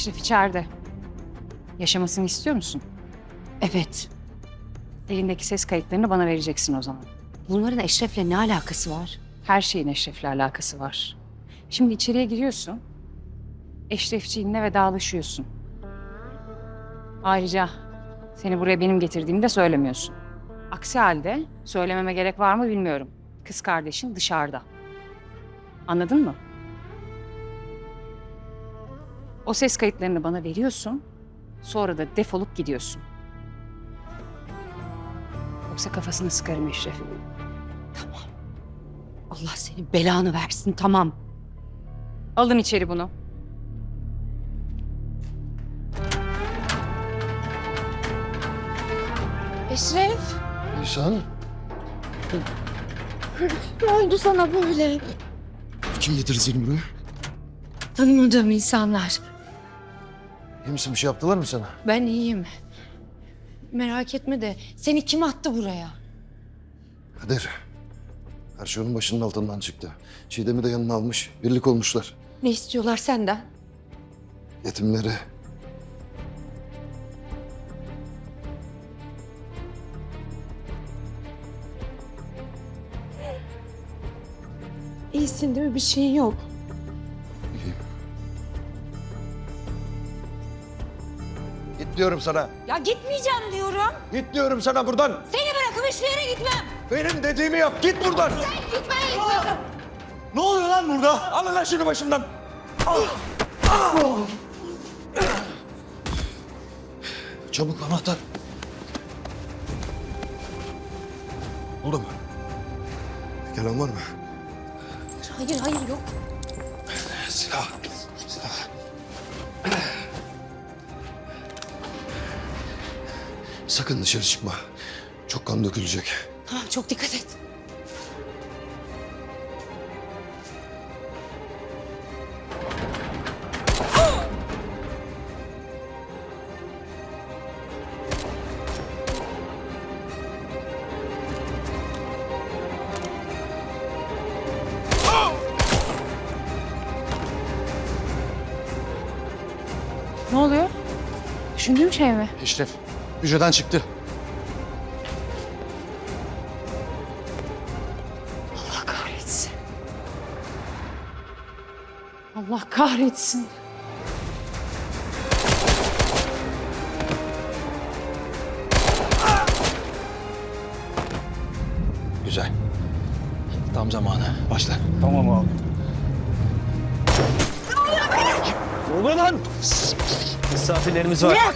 Eşref içeride. Yaşamasını istiyor musun? Evet. Elindeki ses kayıtlarını bana vereceksin o zaman. Bunların Eşref'le ne alakası var? Her şeyin Eşref'le alakası var. Şimdi içeriye giriyorsun. Eşrefçiğinle vedalaşıyorsun. Ayrıca seni buraya benim getirdiğimi de söylemiyorsun. Aksi halde söylememe gerek var mı bilmiyorum. Kız kardeşin dışarıda. Anladın mı? O ses kayıtlarını bana veriyorsun. Sonra da defolup gidiyorsun. Yoksa kafasını sıkarım Eşref'in. Tamam. Allah senin belanı versin tamam. Alın içeri bunu. Eşref Nisan, ne oldu sana böyle? kim getirdi seni buraya? Tanımadığım insanlar. İyi misin? Bir şey yaptılar mı sana? Ben iyiyim. Merak etme de seni kim attı buraya? Kader. Her şey onun başının altından çıktı. Çiğdem'i de yanına almış. Birlik olmuşlar. Ne istiyorlar senden? Yetimleri. İyisin değil mi? Bir şeyin yok. Git diyorum sana. Ya gitmeyeceğim diyorum. Git diyorum sana buradan. Seni bırakıp hiçbir yere gitmem. Benim dediğimi yap. Git buradan. Gitme. Ne oluyor lan burada? Alın lan şunu başımdan. Çabuk anahtar. Oldu mu? Gelen var mı? Hayır hayır yok. Silah. Sakın dışarı çıkma. Çok kan dökülecek. Ha, çok dikkat et. Ne oluyor? Düşündüğüm şey mi? Eşref, hücreden çıktı. Allah kahretsin. Allah kahretsin. Güzel. Tam zamanı. Başla. Tamam abi. Ne oluyor lan? Misafirlerimiz var. Lan!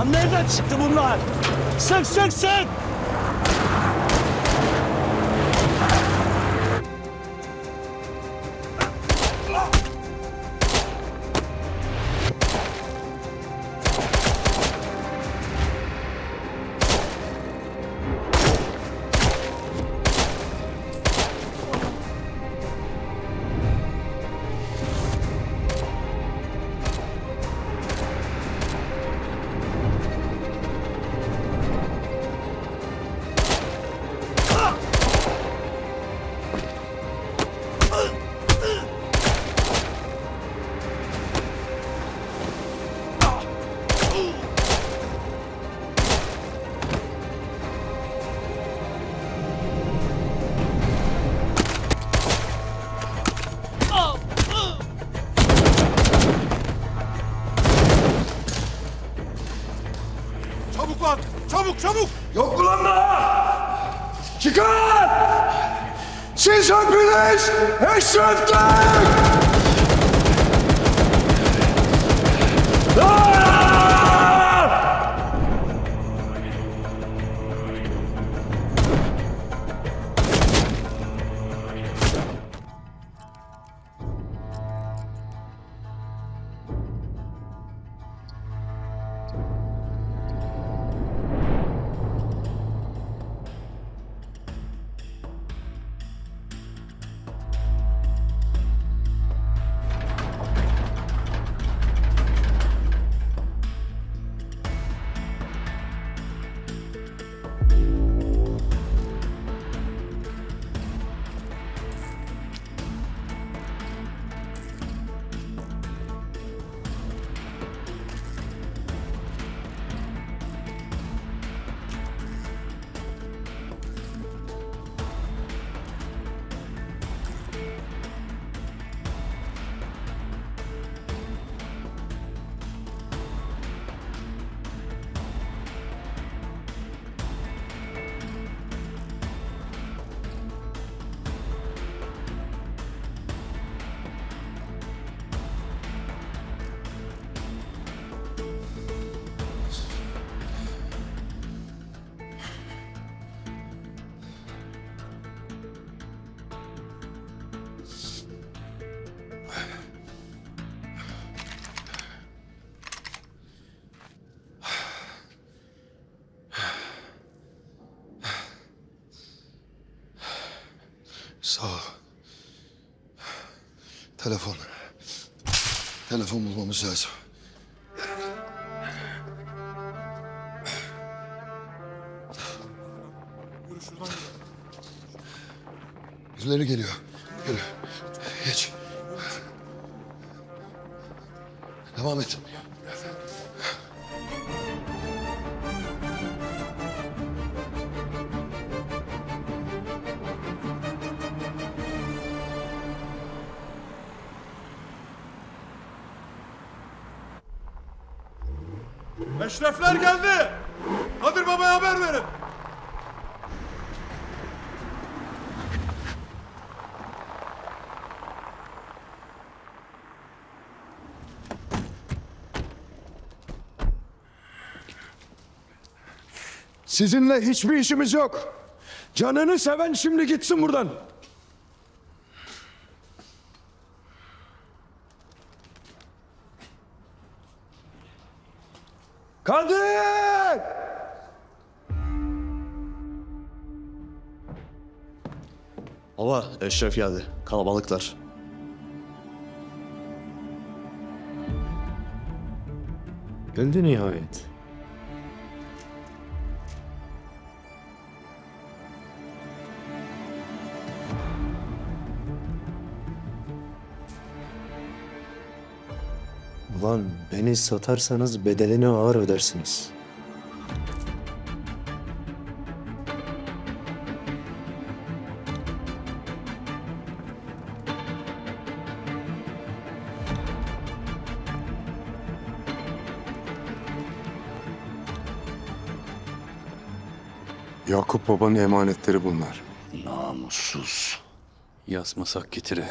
Lan nereden çıktı bunlar? Sık sık sık! Çabuk! Yok mu lan daha? Çıkar! Siz hepiniz Eşref'ten! Sağ ol. Telefon. Telefon bulmamız lazım. Birileri geliyor. Yürü. Geç. Devam et. Eşrefler geldi. Kadir Baba'ya haber verin. Sizinle hiçbir işimiz yok. Canını seven şimdi gitsin buradan. Eşref geldi. Kalabalıklar. Geldi nihayet. Ulan beni satarsanız bedelini ağır ödersiniz. Babanın emanetleri bunlar. Namussuz. Yazmasak getire.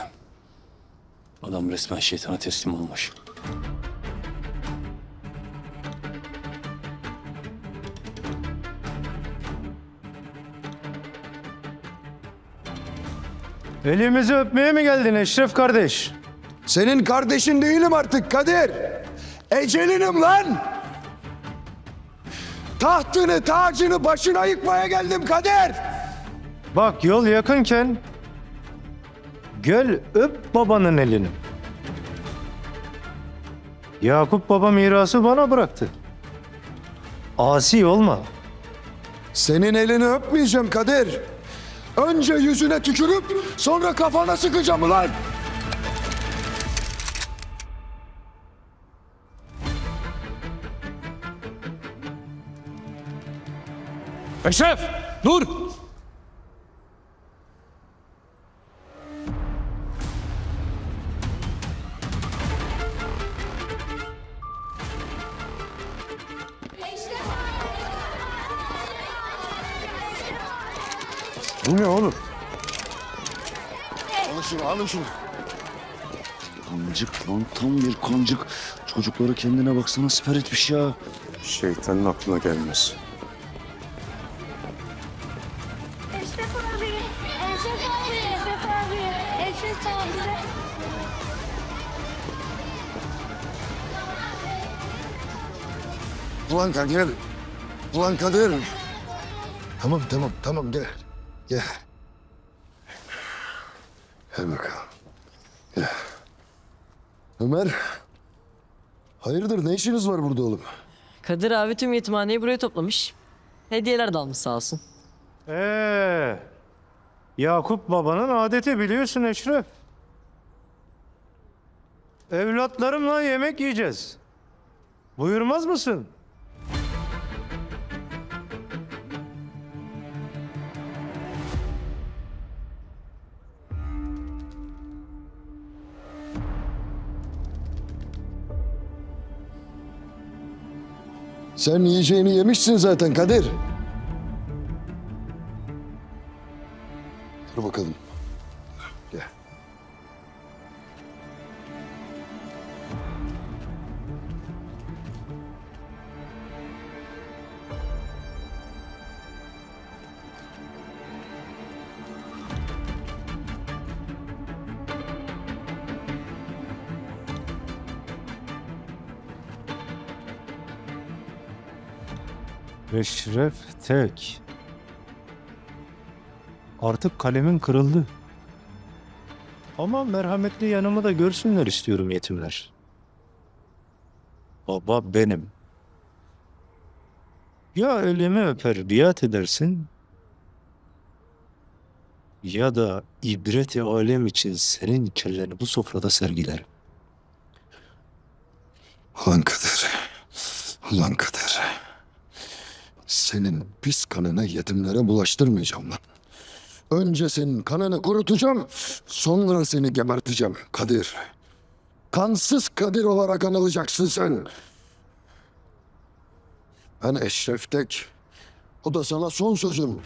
Adam resmen şeytana teslim olmuş. Elimizi öpmeye mi geldin Eşref kardeş? Senin kardeşin değilim artık Kadir. Ecelinim lan. Tahtını, tacını başına yıkmaya geldim Kadir. Bak yol yakınken gel öp babanın elini. Yakup baba mirası bana bıraktı. Asi olma. Senin elini öpmeyeceğim Kadir. Önce yüzüne tükürüp sonra kafana sıkacağım ulan. Eşref! Dur! Bu ne oğlum? Alın şunu, alın şunu. Kancık lan tam bir kancık. Çocukları kendine baksana siper etmiş ya. Şeytanın aklına gelmez. Ulan Kadir. Ulan Kadir. Tamam tamam tamam gel. Gel. Gel bakalım. Gel. Ömer. Hayırdır ne işiniz var burada oğlum? Kadir abi tüm yetimhaneyi buraya toplamış. Hediyeler de almış sağ olsun. Ee, Yakup babanın adeti biliyorsun Eşref. Evlatlarımla yemek yiyeceğiz. Buyurmaz mısın? Sen yiyeceğini yemişsin zaten Kadir. Dur bakalım. Eşref tek. Artık kalemin kırıldı. Ama merhametli yanımı da görsünler istiyorum yetimler. Baba benim. Ya elimi öper biat edersin ya da ibreti alem için senin kelleni bu sofrada sergilerim. Ulan Kadir. Ulan Kadir. Senin pis kanını yetimlere bulaştırmayacağım lan. Önce senin kanını kurutacağım, sonra seni geberteceğim Kadir. Kansız Kadir olarak anılacaksın sen. Ben Eşref Tek. O da sana son sözüm.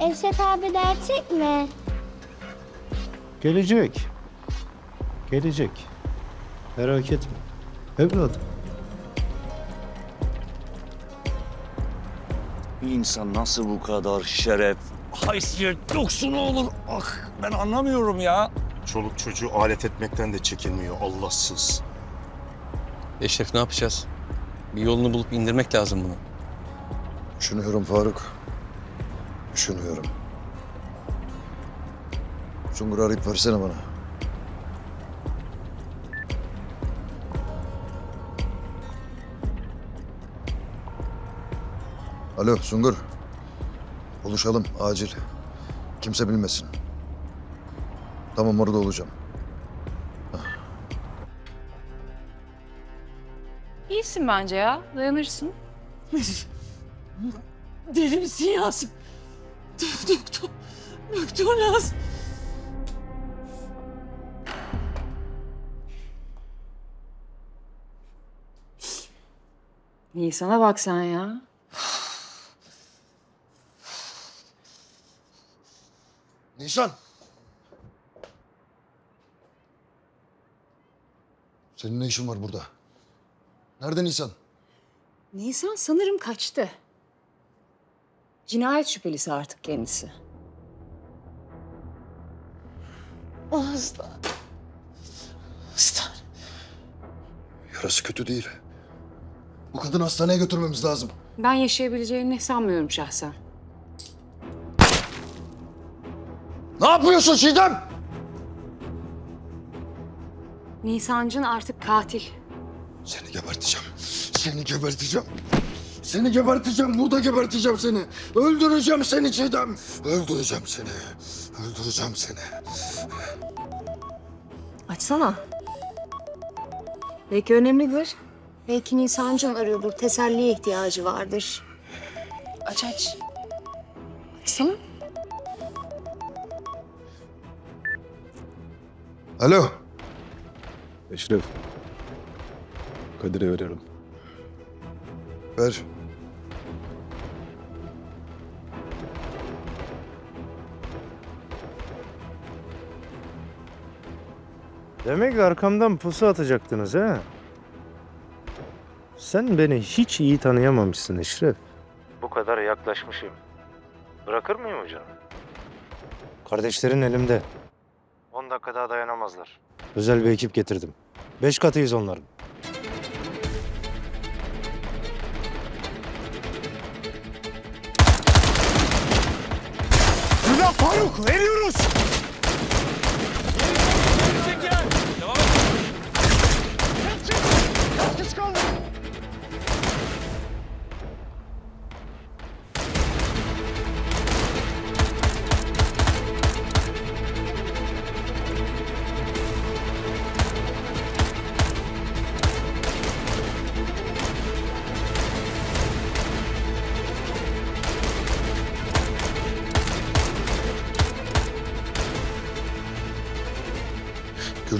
Eşref abi gerçek mi? Gelecek. Gelecek. Merak etme. Evladım. Bir insan nasıl bu kadar şeref, haysiyet yoksun olur? Ah ben anlamıyorum ya. Çoluk çocuğu alet etmekten de çekinmiyor Allahsız. Eşref ne yapacağız? Bir yolunu bulup indirmek lazım bunu. Düşünüyorum Faruk. Düşünüyorum. Sungur'u arayıp versene bana. Alo Sungur. Buluşalım acil. Kimse bilmesin. Tamam orada olacağım. İyisin bence ya. Dayanırsın. Deli misin Yasin? Doktor, doktor lazım. Nisan'a bak sen ya. Nisan. Senin ne işin var burada? Nerede Nisan? Nisan sanırım kaçtı. Cinayet şüphelisi artık kendisi. Hasta. Hasta. Yarası kötü değil. Bu kadını hastaneye götürmemiz lazım. Ben yaşayabileceğini sanmıyorum şahsen. Ne yapıyorsun Çiğdem? Nisancın artık katil. Seni geberteceğim. Seni geberteceğim. Seni geberteceğim. Burada geberteceğim seni. Öldüreceğim seni Çiğdem. Öldüreceğim seni. Öldüreceğim seni. Açsana. Belki önemlidir. Belki Nisan'cığım arıyordur. Teselliye ihtiyacı vardır. Aç aç. Açsana. Alo. Eşref. Kadir'e veriyorum. Ver. Demek arkamdan pusu atacaktınız ha? Sen beni hiç iyi tanıyamamışsın Eşref. Bu kadar yaklaşmışım. Bırakır mıyım hocam? Kardeşlerin elimde. 10 dakika daha dayanamazlar. Özel bir ekip getirdim. Beş katıyız onların. Ulan Faruk veriyoruz.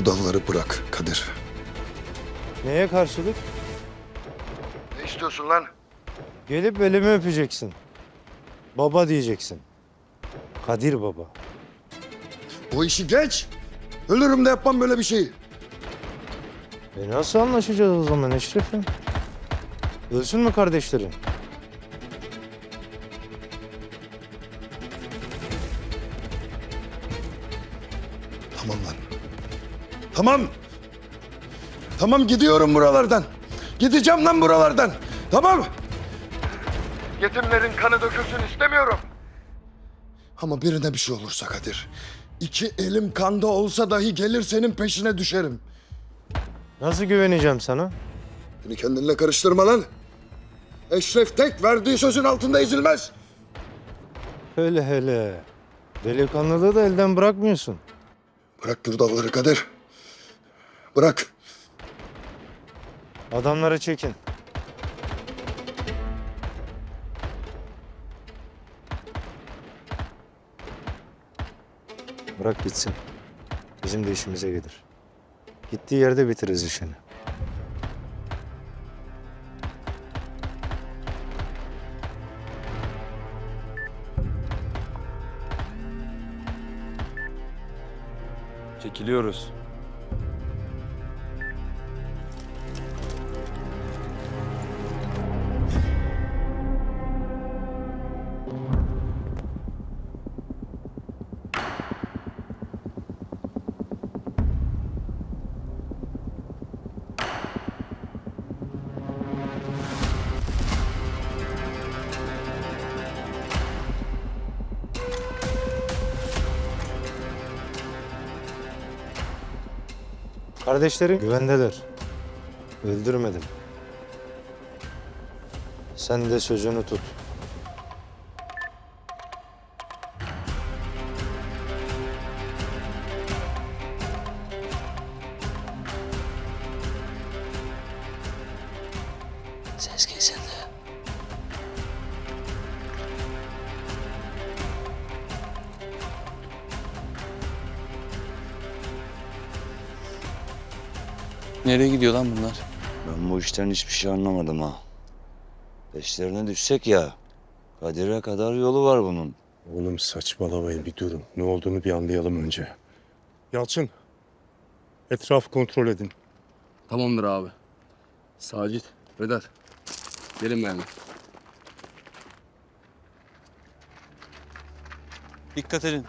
Gürdalları bırak Kadir. Neye karşılık? istiyorsun lan? Gelip elimi öpeceksin. Baba diyeceksin. Kadir baba. O işi geç. Ölürüm de yapmam böyle bir şeyi. E nasıl anlaşacağız o zaman Eşref'im? Ölsün mü kardeşlerin? Tamam. Tamam gidiyorum buralardan. Gideceğim lan buralardan. Tamam. Yetimlerin kanı dökülsün istemiyorum. Ama birine bir şey olursa Kadir. iki elim kanda olsa dahi gelir senin peşine düşerim. Nasıl güveneceğim sana? Beni kendinle karıştırma lan. Eşref tek verdiği sözün altında ezilmez. Hele hele. Delikanlılığı da elden bırakmıyorsun. Bırak gürdalları Kadir. Bırak. Adamları çekin. Bırak gitsin. Bizim de işimize gelir. Gittiği yerde bitiririz işini. Çekiliyoruz. Kardeşlerin güvendeler. Öldürmedim. Sen de sözünü tut. Ses kesildi. Nereye gidiyor lan bunlar? Ben bu işten hiçbir şey anlamadım ha. Peşlerine düşsek ya. Kadir'e kadar yolu var bunun. Oğlum saçmalamayın bir durun. Ne olduğunu bir anlayalım önce. Yalçın. Etrafı kontrol edin. Tamamdır abi. Sacit, Vedat. Gelin benimle. Dikkat edin.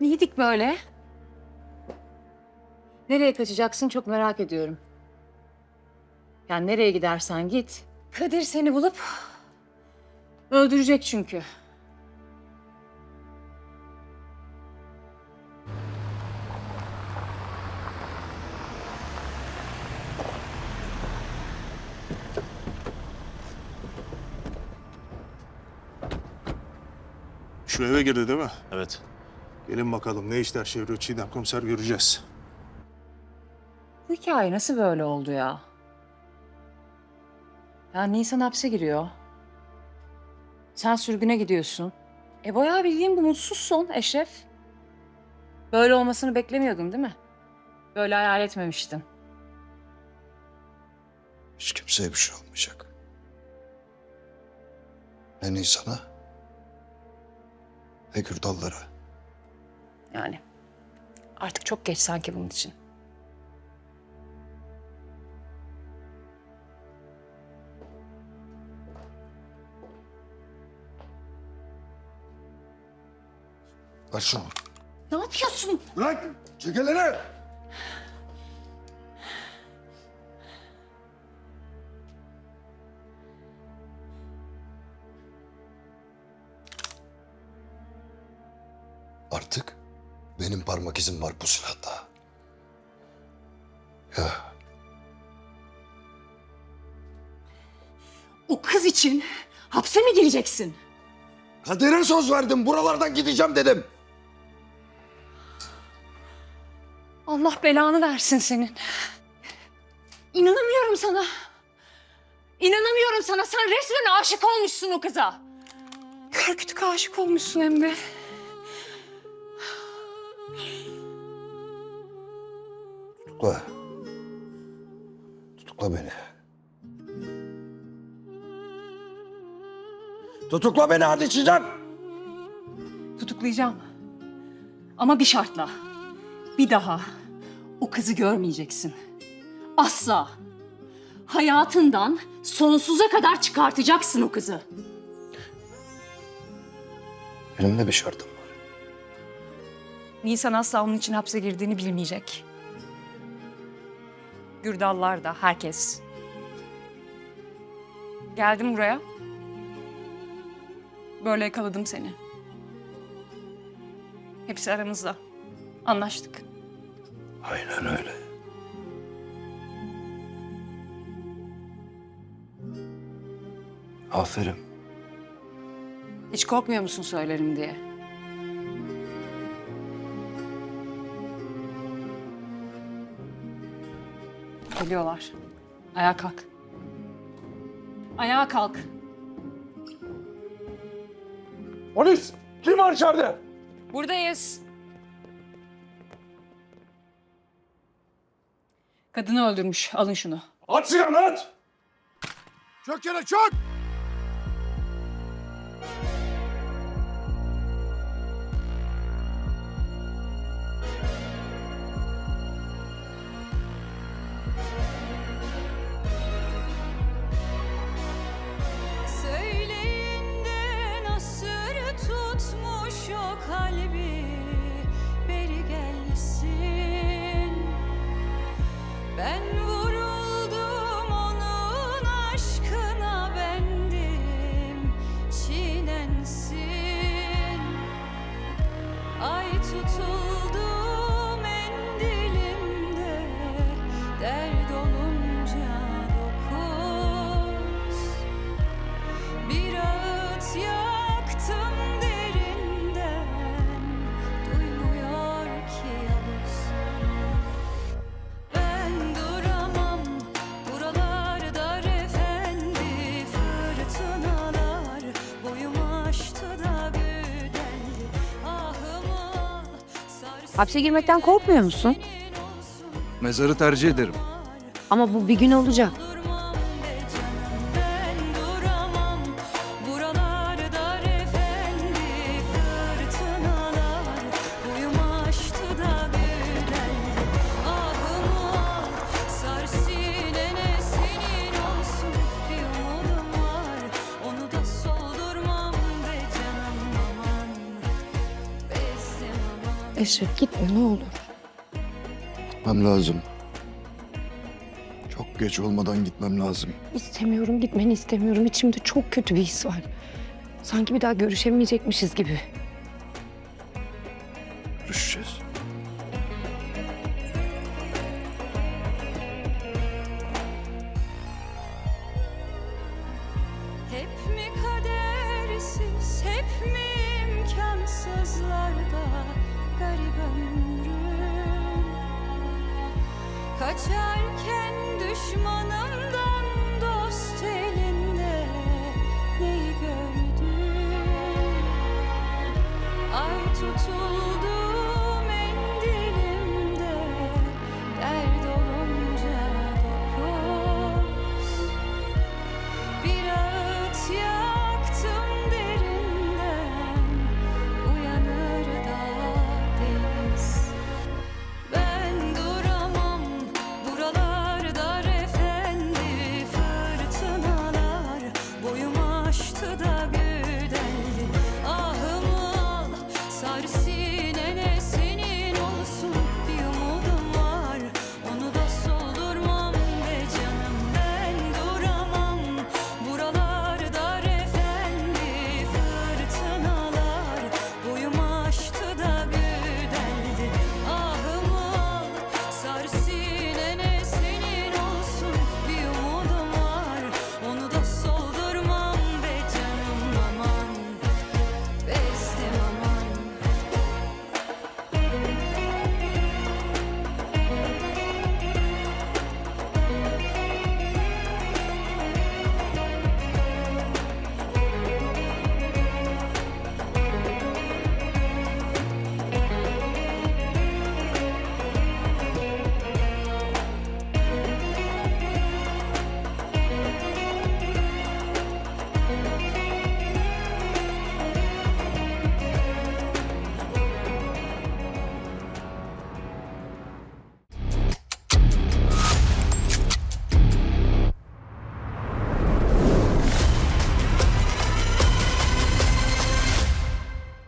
Neydik böyle? Nereye kaçacaksın çok merak ediyorum. Yani nereye gidersen git. Kadir seni bulup öldürecek çünkü. Şu eve girdi değil mi? Evet. Gelin bakalım ne işler çeviriyor Çiğdem komiser göreceğiz. Bu hikaye nasıl böyle oldu ya? Ya Nisan hapse giriyor. Sen sürgüne gidiyorsun. E bayağı bildiğin bu mutsuz son Eşref. Böyle olmasını beklemiyordun değil mi? Böyle hayal etmemiştin. Hiç kimseye bir şey olmayacak. Ne Nisan'a ne Gürdallara. Yani artık çok geç sanki bunun için. Ver şunu. Ne yapıyorsun? Bırak. Çek benim parmak izim var bu silahta. Ya O kız için hapse mi gireceksin? Kader'e söz verdim. Buralardan gideceğim dedim. Allah belanı versin senin. İnanamıyorum sana. İnanamıyorum sana. Sen resmen aşık olmuşsun o kıza. Kör kütük aşık olmuşsun hem de. Tutukla. Tutukla beni. Tutukla beni hadi Çiğdem. Tutuklayacağım. Ama bir şartla. Bir daha o kızı görmeyeceksin. Asla. Hayatından sonsuza kadar çıkartacaksın o kızı. Benim de bir şartım var. Nisan asla onun için hapse girdiğini bilmeyecek. Gürdallar da, herkes. Geldim buraya. Böyle yakaladım seni. Hepsi aramızda. Anlaştık. Aynen öyle. Aferin. Hiç korkmuyor musun söylerim diye? Geliyorlar. Ayağa kalk. Ayağa kalk. Polis! Kim var içeride? Buradayız. Kadını öldürmüş. Alın şunu. At silahını at! Çök yere çök! Hapse girmekten korkmuyor musun? Mezarı tercih ederim. Ama bu bir gün olacak. Eşref gitme ne olur. Gitmem lazım. Çok geç olmadan gitmem lazım. İstemiyorum gitmeni istemiyorum. İçimde çok kötü bir his var. Sanki bir daha görüşemeyecekmişiz gibi.